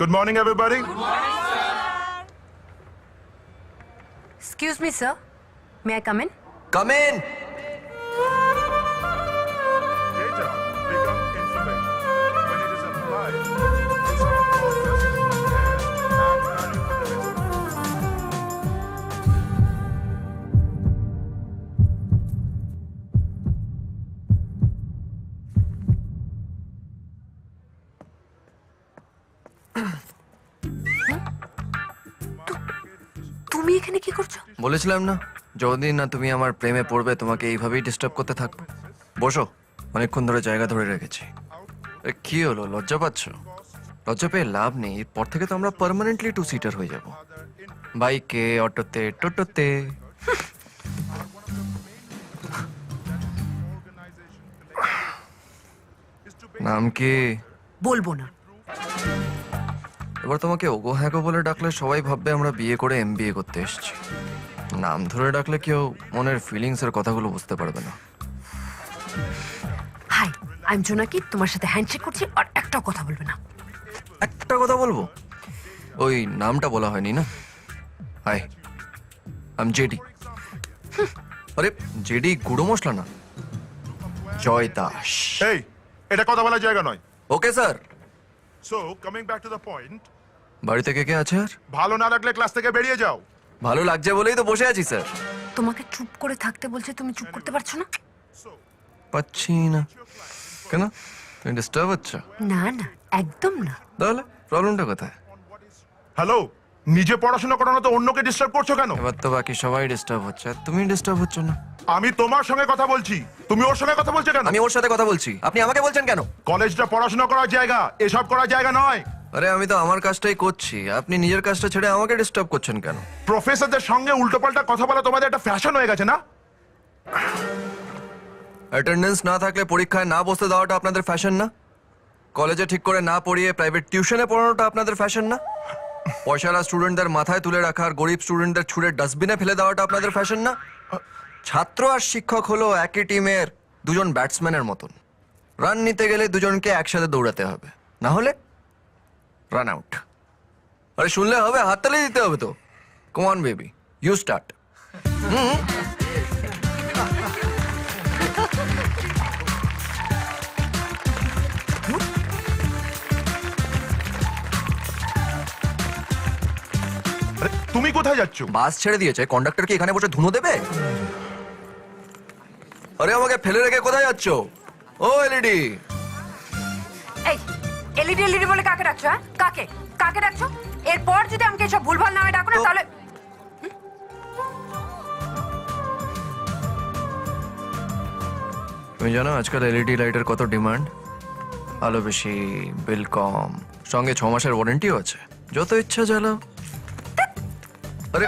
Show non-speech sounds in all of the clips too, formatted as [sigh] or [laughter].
Good morning, everybody. Good morning, sir. Excuse me, sir. May I come in? Come in! তুমি এখানে কি করছ? বলেছিলাম না যতদিন না তুমি আমার প্রেমে পড়বে তোমাকে এইভাবেই ডিস্টার্ব করতে থাকব। বসো অনেকক্ষণ ধরে জায়গা ধরে রেখেছি। কি হলো? লজ্জা পাচ্ছ? লজ্জা পেয়ে লাভ নেই এরপর থেকে তো আমরা পারমানেন্টলি টু সিটার হয়ে যাব। বাইকে অটোতে টোটোতে। নাম কি? বলব না। এবার তোমাকে ওগো হ্যাগো বলে ডাকলে সবাই ভাববে আমরা বিয়ে করে এম করতে এসেছি। নাম ধরে ডাকলে কেউ মনের ফিলিংস এর কথাগুলো বুঝতে পারবে না। হাই আই এম জোনাকি তোমার সাথে হ্যান্ডশেক করছি আর একটাও কথা বলবে না। একটা কথা বলব? ওই নামটা বলা হয়নি না? হাই আম জেডি আরে জেডি গুঁড়ো মশলা না? জয় দাস। এই এটা কথা বলার জায়গা নয়। Okay sir so coming back to the point বাড়িতে কে কে আছে আর? ভালো না লাগলে ক্লাস থেকে বেরিয়ে যাও। ভালো লাগছে বলেই তো বসে আছি স্যার। তোমাকে চুপ করে থাকতে বলছে তুমি চুপ করতে পারছ না? পাচ্ছি না। কেন? তুমি ডিস্টার্ব হচ্ছ? না না একদম না। তাহলে প্রবলেমটা কোথায়? হ্যালো নিজে পড়াশোনা করো না তো অন্যকে ডিস্টার্ব করছ কেন? এবার তো বাকি সবাই ডিস্টার্ব হচ্ছে আর তুমি ডিস্টার্ব হচ্ছ না। আমি তোমার সঙ্গে কথা বলছি। তুমি ওর সঙ্গে কথা বলছো কেন? আমি ওর সাথে কথা বলছি। আপনি আমাকে বলছেন কেন? কলেজটা পড়াশোনা করার জায়গা এসব করার জায়গা নয়। আরে আমি তো আমার কাজটাই করছি। আপনি নিজের কাজটা ছেড়ে আমাকে ডিস্টার্ব করছেন কেন? প্রফেসরদের সঙ্গে উল্টোপাল্টা কথা বলা তোমাদের একটা ফ্যাশন হয়ে গেছে না? অ্যাটেন্ডেন্স না থাকলে পরীক্ষায় না বসতে দেওয়াটা আপনাদের ফ্যাশন না? কলেজে ঠিক করে না পড়িয়ে প্রাইভেট টিউশনে পড়ানোটা আপনাদের ফ্যাশন না? পয়সারা স্টুডেন্টদের মাথায় তুলে রাখা আর গরিব স্টুডেন্টদের ছুঁড়ে ডাস্টবিনে ফেলে দেওয়াটা আপনাদের ফ্যাশন না? ছাত্র আর শিক্ষক হলো একই টিমের দুজন ব্যাটসম্যানের মতন। রান নিতে গেলে দুজনকে একসাথে দৌড়াতে হবে। না হলে রান আউট আরে শুনলে হবে হাততালি দিতে হবে তো। কমান বেবি ইউ স্টার্ট আরে, তুমি কোথায় যাচ্ছ? বাস ছেড়ে দিয়েছে। কন্ডাক্টর কি এখানে বসে ধুনো দেবে? আরে আমাকে ফেলে রেখে কোথায় যাচ্ছ? ও এলইডি এলইডি এলইডি বলে কাকে ডাকছো হ্যাঁ? কাকে? কাকে ডাকছো? এরপর যদি আমাকে এসব ভুলভাল নামে ডাকো না তাহলে তুমি জানো আজকাল এলইডি লাইটের কত ডিমান্ড? আলো বেশি বিল কম সঙ্গে ছ মাসের ওয়ারেন্টিও আছে। যত ইচ্ছা জ্বালাও। আরে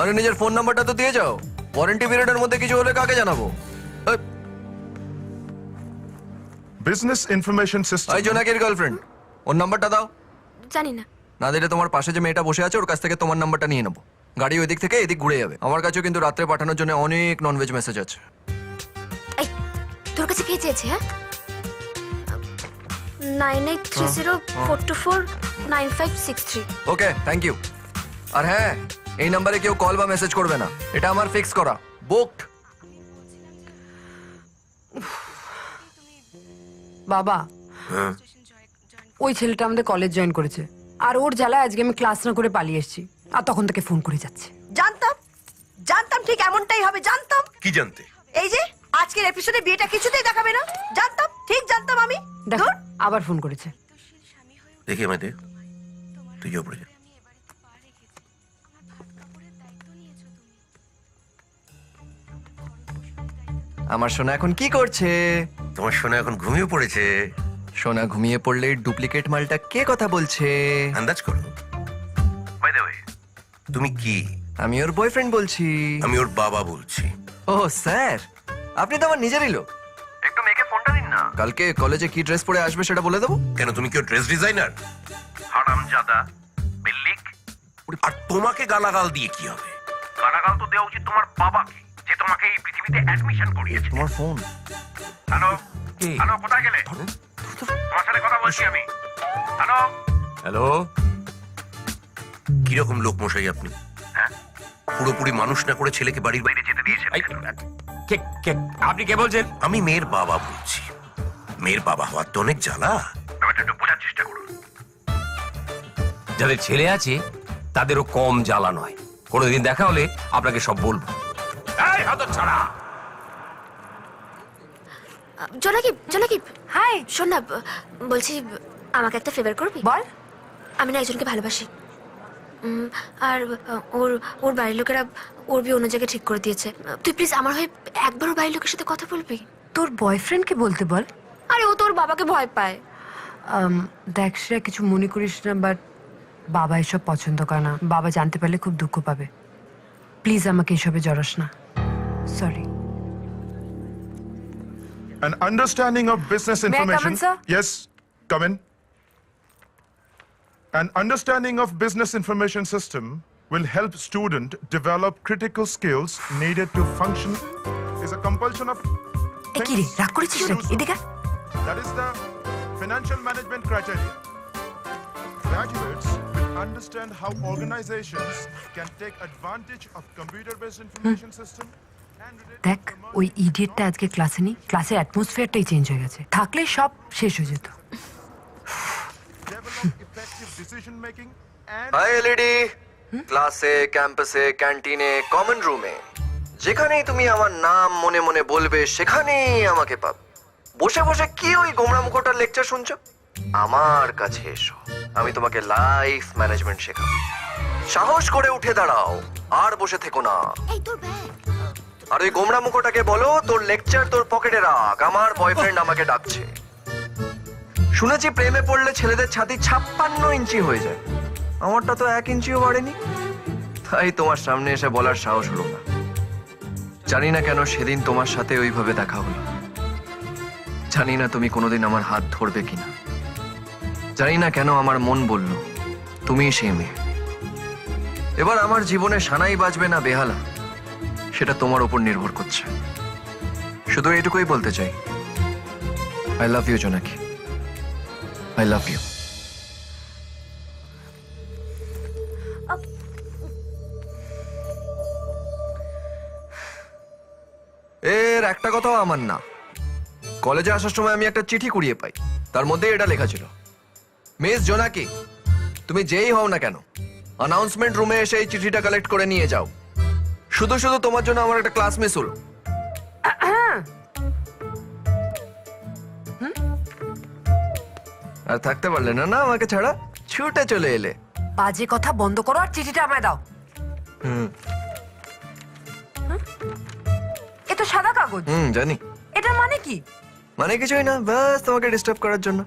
আরে নিজের ফোন নাম্বারটা তো দিয়ে যাও। ওয়ারেন্টি পিরিয়ডের মধ্যে কিছু হলে কাকে জানাব? বিজনেস ইনফরমেশন সিস্টেম এই জোনাকির গার্লফ্রেন্ড ওর নাম্বারটা দাও। জানি না না দিলে তোমার পাশে যে মেয়েটা বসে আছে ওর কাছ থেকে তোমার নাম্বারটা নিয়ে নেব। গাড়ি ওই দিক থেকে এদিক ঘুরে যাবে। আমার কাছেও কিন্তু রাত্রে পাঠানোর জন্য অনেক ননভেজ মেসেজ আছে। তোর কাছে কে চেয়েছে হ্যাঁ? Nine eight three zero four two four nine five six three. Okay thank you আর হ্যাঁ এই নাম্বারে কেউ কল বা মেসেজ করবে না। এটা আমার ফিক্স করা। বুকড বাবা। ওই ছেলেটা আমাদের কলেজ জয়েন করেছে। আর ওর জ্বালায় আজকে আমি ক্লাস না করে পালিয়ে এসেছি। আর তখন তাকে ফোন করে যাচ্ছে। জানতাম। জানতাম ঠিক এমনটাই হবে জানতাম। কি জানতে? এই যে আজকের এপিসোডে বিয়েটা কিছুতেই দেখাবে না। জানতাম ঠিক জানতাম আমি। দেখো আবার ফোন করেছে। দেখি আমায় দে। তুই ওপরে যা। আমার সোনা এখন কি করছে? তোমার সোনা এখন ঘুমিয়ে পড়েছে। সোনা ঘুমিয়ে পড়লে ডুপ্লিকেট মালটা কে কথা বলছে? আন্দাজ করো। বাই দ্য ওয়ে তুমি কি? আমি ওর বয়ফ্রেন্ড বলছি। আমি ওর বাবা বলছি। ও স্যার আপনি তো আমার নিজেরই লোক। একটু মেয়েকে ফোনটা দিন না। কালকে কলেজে কি ড্রেস পরে আসবে সেটা বলে দেবো? কেন তুমি কি ড্রেস ডিজাইনার হারাম জাদা বিল্লিক। আর তোমাকে গালাগাল দিয়ে কি হবে? গালাগাল তো দেওয়া উচিত তোমার বাবাকে। যে তোমাকে এই পৃথিবীতে অ্যাডমিশন করিয়েছে। তোমার ফোন হ্যালো হ্যালো কোথায় গেলে? তোমার সাথে কথা বলছি আমি। হ্যালো হ্যালো কীরকম লোক মশাই আপনি? হ্যাঁ? পুরোপুরি মানুষ না করে ছেলেকে বাড়ির বাইরে যেতে দিয়েছেন আপনি কে বলছেন? আমি মেয়ের বাবা বলছি। মেয়ের বাবা হওয়ার তো অনেক জ্বালা। ব্যাপারটা একটু বোঝার চেষ্টা করুন। যাদের ছেলে আছে তাদেরও কম জ্বালা নয়। কোনোদিন দেখা হলে আপনাকে সব বলব। এই হতচ্ছাড়া! জোনাকি জোনাকি হাই। শোন না বলছি আমাকে একটা ফেভার করবি? বল। আমি না একজনকে ভালোবাসি। আর ওর ওর বাড়ির লোকেরা ওর বিয়ে অন্য জায়গায় ঠিক করে দিয়েছে। তুই প্লিজ আমার হয়ে একবার ওর বাড়ির লোকের সাথে কথা বলবি? তোর বয়ফ্রেন্ডকে বলতে বল। আরে ও তোর বাবাকে ভয় পায়। দেখ শ্রেয়া কিছু মনে করিস না বাট বাবা এসব পছন্দ করে না। বাবা জানতে পারলে খুব দুঃখ পাবে। প্লিজ আমাকে এসবে জড়াস না। Sorry An understanding of business May I come information. in, sir? Yes, come in. An understanding of business information system will help student develop critical skills needed to function. Is a compulsion of এ কি রে things রাগ করেছিস to নাকি do so. এদিকে আয়। That is the financial management criteria. Graduates will understand how organizations can take advantage of computer-based information system and related দেখ ওই ইডিয়েটটা আজকে ক্লাসে নেই ক্লাসের অ্যাটমসফিয়ারটাই চেঞ্জ হয়ে গেছে। থাকলে সব শেষ হয়ে যেত। হাই এলইডি ক্লাসে ক্যাম্পাসে ক্যান্টিনে কমন রুমে যেখানেই তুমি আমার নাম মনে মনে বলবে সেখানেই আমাকে পাবে। বসে বসে কি ওই গোমরা মুখোটার লেকচার শুনছো? আমার কাছে এসো আমি তোমাকে লাইফ ম্যানেজমেন্ট শেখাবো। সাহস করে উঠে দাঁড়াও আর বসে থেকো না। এই তোর ব্যাগ আর ওই গোমরা মুখোটাকে বলো তোর লেকচার তোর পকেটে রাখ আমার বয়ফ্রেন্ড [laughs] আমাকে ডাকছে। শুনেছি প্রেমে পড়লে ছেলেদের ছাতি ছাপ্পান্ন ইঞ্চি হয়ে যায়। আমারটা তো এক ইঞ্চিও বাড়েনি। তাই তোমার সামনে এসে বলার সাহস হলো না। জানি না কেন সেদিন তোমার সাথে ওইভাবে দেখা হলো। জানি না তুমি কোনোদিন আমার হাত ধরবে কিনা। জানি না কেন আমার মন বলল তুমি সেই মেয়ে। এবার আমার জীবনে সানাই বাজবে না বেহালা। সেটা তোমার উপর নির্ভর করছে। শুধু এটুকুই বলতে চাই। I love you Jonaki. I love you এর একটা কথাও আমার না। কলেজে আসার সময় আমি একটা চিঠি কুড়িয়ে পাই। তার মধ্যে এটা লেখা ছিল। মিস জোনাকি, তুমি যেই হও না কেন অ্যানাউন্সমেন্ট রুমে এসে এই চিঠিটা কালেক্ট করে নিয়ে যাও। শুধু শুধু তোমার জন্য আমার একটা ক্লাস মিস হলো। আর থাকতে পারলে না না আমাকে ছাড়া ছুটে চলে এলে। বাজে কথা বন্ধ করো আর চিঠিটা আমায় দাও। হুম। এ তো সাদা কাগজ। হুম জানি। এটা মানে কি? মানে কিছুই না ব্যাস তোমাকে ডিস্টার্ব করার জন্য।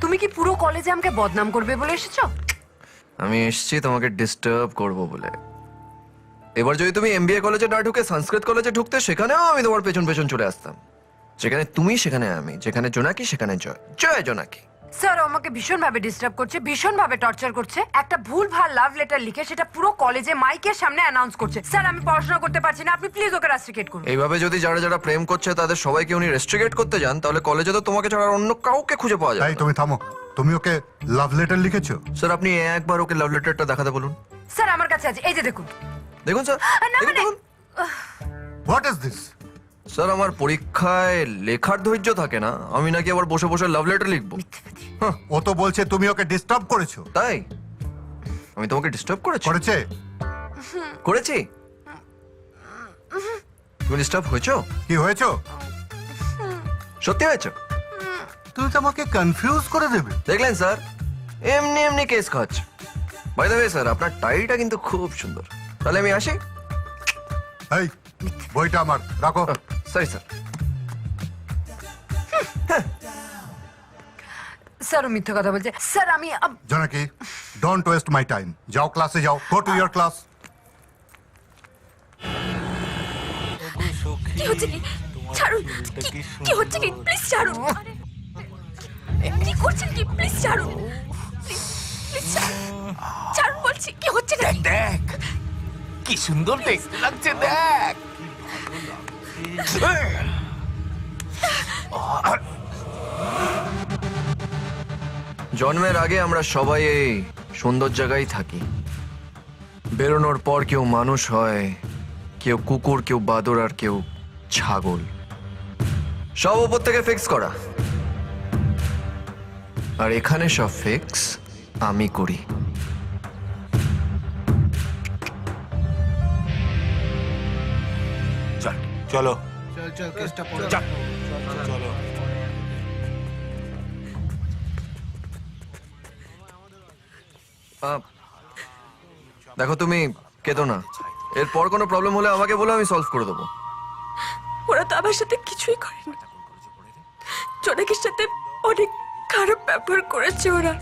তুমি কি পুরো কলেজে আমাকে বদনাম করবে বলে এসেছ? আমি এসেছি তোমাকে ডিস্টার্ব করব বলে। এবার যদি তুমি এমবিএ কলেজে না ঢুকে সংস্কৃত কলেজে ঢুকতে সেখানেও আমি তোমার পেছন পেছন চলে আসতাম। যেখানে তুমি সেখানে আমি যেখানে জোনাকি সেখানে জয়। জয় জোনাকি। স্যার ও আমাকে ভীষণ ভাবে ডিস্টার্ব করছে ভীষণ ভাবে টর্চার করছে। একটা ভুল ভালো লাভ লেটার লিখে সেটা পুরো কলেজে মাইকের সামনে অ্যানাউন্স করছে। স্যার আমি পড়াশোনা করতে পারছি না আপনি প্লিজ ওকে রেস্ট্রিকেট করুন। এইভাবে যদি যারা যারা প্রেম করছে তাদের সবাইকে উনি রেস্ট্রিকেট করতে যান তাহলে কলেজে তো তোমাকে ছাড়া অন্য কাউকে খুঁজে পাওয়া যাবে তাই তুমি থামো। তুমি ওকে লাভ লেটার লিখেছো? স্যার আপনি একবার ওকে লাভ লেটারটা দেখাতে বলুন। স্যার আমার কাছে আছে এই যে দেখুন। দেখুন স্যার। না, দেখুন, মানে- দেখুন। হোয়াট ইজ দিস স্যার আমার পরীক্ষায় লেখার ধৈর্য থাকে না। আমি নাকি আবার বসে বসে লাভ লেটার লিখব। ও তো বলছে তুমি ওকে ডিস্টার্ব করেছ। তাই? আমি তোমাকে ডিস্টার্ব করেছি। করেছে? করেছি? তুমি ডিস্টার্ব হয়েছো? কি হয়েছো? সত্যি হয়েছো? তুমি তো আমাকে কনফিউজ করে দেবে। দেখলেন স্যার? এমনি এমনি কেস খাচ্ছে বাই দ্য ওয়ে স্যার আপনার টাইটা কিন্তু খুব সুন্দর। তাহলে আমি আসি? এই বইটা আমার রাখো। সরি স্যার স্যার মিথ্যে কথা বলছে। স্যার আমি আব- ডোন্ট ওয়েস্ট মাই টাইম যাও ক্লাসে যাও। গো টু ইয়ার ক্লাস কি হচ্ছে কি ছাড়ুন। কি হচ্ছে কি প্লিজ ছাড়ুন। কি করছেন কি? প্লিজ ছাড়ুন। প্লিজ প্লিজ ছাড়ুন। বলছি কি হচ্ছে না দেখ। কি সুন্দর দেখতে লাগছে, দেখ। জন্মের আগে আমরা সবাই এই সুন্দর জায়গায় থাকি। বেরোনোর পর কেউ মানুষ হয়, কেউ কুকুর, কেউ বাদর আর কেউ ছাগল। সব ওপর থেকে ফিক্স করা। আর এখানে সব ফিক্স আমি করি। চল। চলো দেখো তুমি কেঁদো না। এরপর কোনো প্রবলেম হলে আমাকে বলো আমি সলভ করে দেবো। ওরা তো আমার সাথে কিছুই করেনি। জোনাকের সাথে অনেক খারাপ ব্যবহার করেছে ওরা।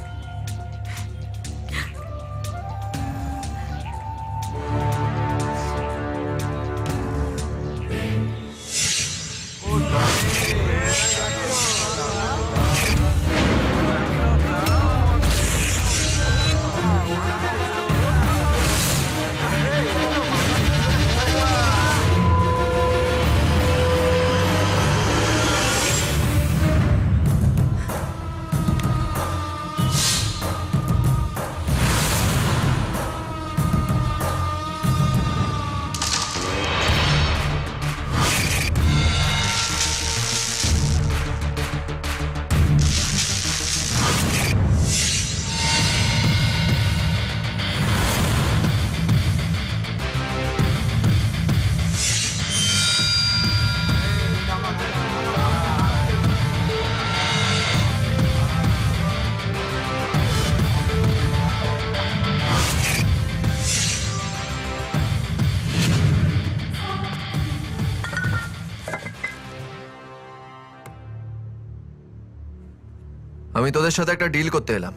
আমি তোদের সাথে একটা ডিল করতে এলাম।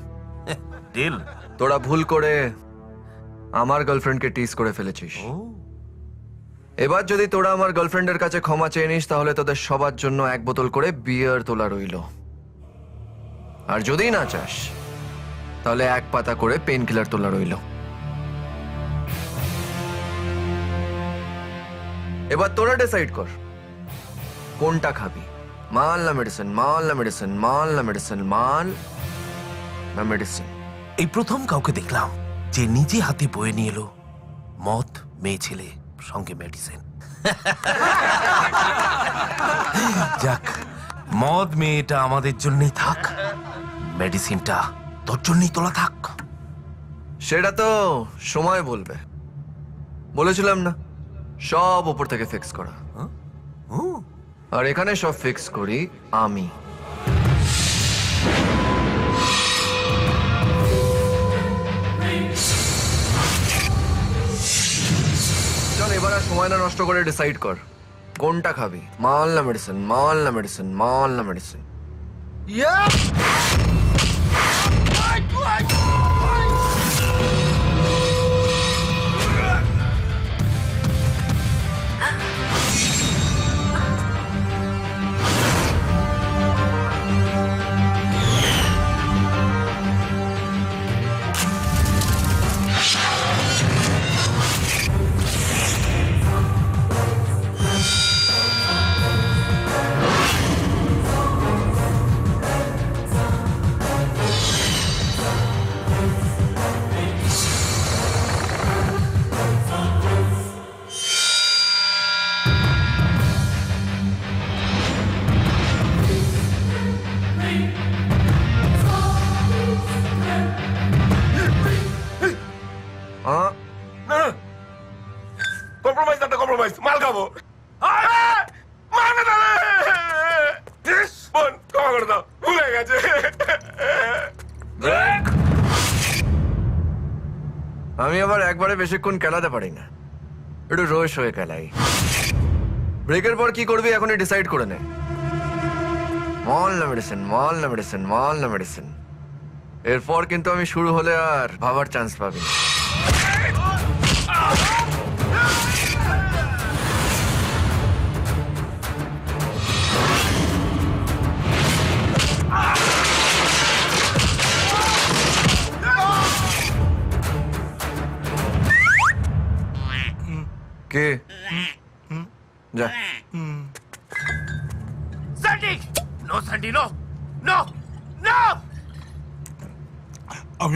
ডিল তোরা ভুল করে আমার গার্লফ্রেন্ডকে টিস করে ফেলেছিস। এবার যদি তোরা আমার গার্লফ্রেন্ডের কাছে ক্ষমা চেয়ে নিস তাহলে তোদের সবার জন্য এক বোতল করে বিয়ার তোলা রইল। আর যদি না চাস তাহলে এক পাতা করে পেন কিলার তোলা রইল। এবার তোরা ডিসাইড কর কোনটা খাবি? মাল না মেডিসিন মাল না মেডিসিন মাল না মেডিসিন মাল না মেডিসিন এই প্রথম কাউকে দেখলাম যে নিজে হাতে বয়ে নিয়ে এলো। মদ মেয়ে ছেলে সঙ্গে মেডিসিন যাক মদ মেয়েটা আমাদের জন্যই থাক মেডিসিনটা তোর জন্যই তোলা থাক। সেটা তো সময় বলবে। বলেছিলাম না সব উপর থেকে ফিক্স করা। আর এখানে সব ফিক্স করি, আমি। চল, এবার আর সময় না নষ্ট করে ডিসাইড কর, কোনটা খাবি? মাল না মেডিসিন মাল না মেডিসিন মাল না মেডিসিন আহ বোন ক্ষমা করে দাও ভুলে গেছে। আমি আবার একবারে বেশিক্ষণ খেলাতে পারি না একটু রোজ হয়ে খেলাই। ব্রেকের পর কি করবি এখনই ডিসাইড করে নে। মল না মেডিসিন মল না মেডিসিন মল না মেডিসিন। এরপর কিন্তু আমি শুরু হলে আর ভাবার চান্স পাবি না।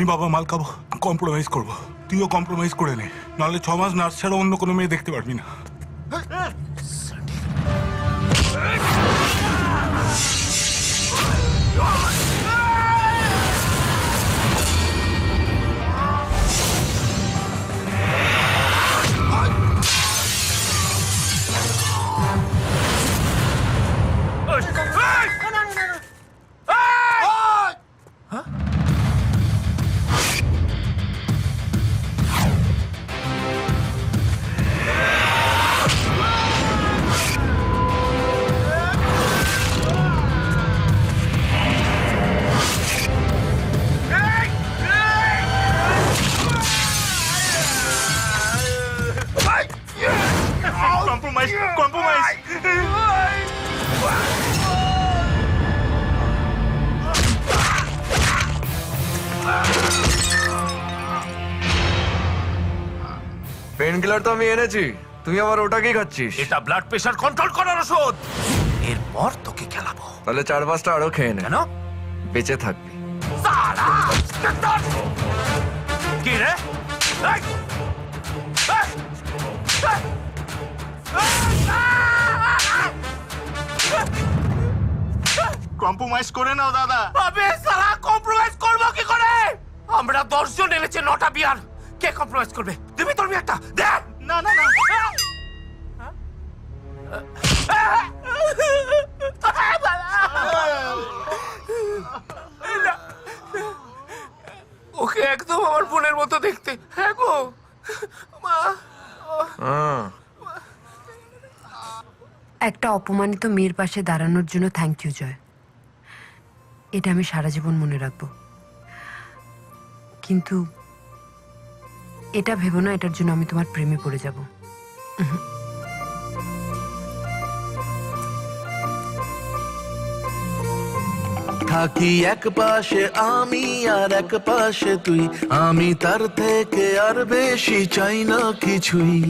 আমি বাবা মাল খাব কম্প্রোমাইজ করব। তুইও কম্প্রোমাইজ করে নে। নাহলে ছ মাস নার্স ছাড়া অন্য কোনো মেয়ে দেখতে পারবি না। পেন তো আমি এনেছি। তুই আবার ওটাকেই খাচ্ছিস। এটা ব্লাড প্রেশার কন্ট্রোল করার ওষুধ। এরপর তোকে খেলাবো। তাহলে চার পাঁচটা আরও খেয়ে নে। কেন? বেঁচে থাকবি। কি রে? এই! এই! কম্প্রোমাইজ করে নাও দাদা। আবে সালা কম্প্রোমাইজ করব কি করে? আমরা দশজন এনেছে নটা বিয়ার। কে কম্প্রোমাইজ করবে? দিবি তোর বিয়ারটা দেখ না না না ওকে একদম আমার বোনের মতো দেখতে। হ্যাঁ গো। মা। হ্যাঁ একটা অপমানিত মেয়ের পাশে দাঁড়ানোর জন্য থ্যাংক ইউ জয়। এটা আমি সারা জীবন মনে রাখব। কিন্তু এটা ভেবো না, এটার জন্য আমি তোমার প্রেমে পড়ে যাব। থাকি এক পাশে আমি আর এক পাশে তুই, আমি তার থেকে আর বেশি চাই না কিছুই।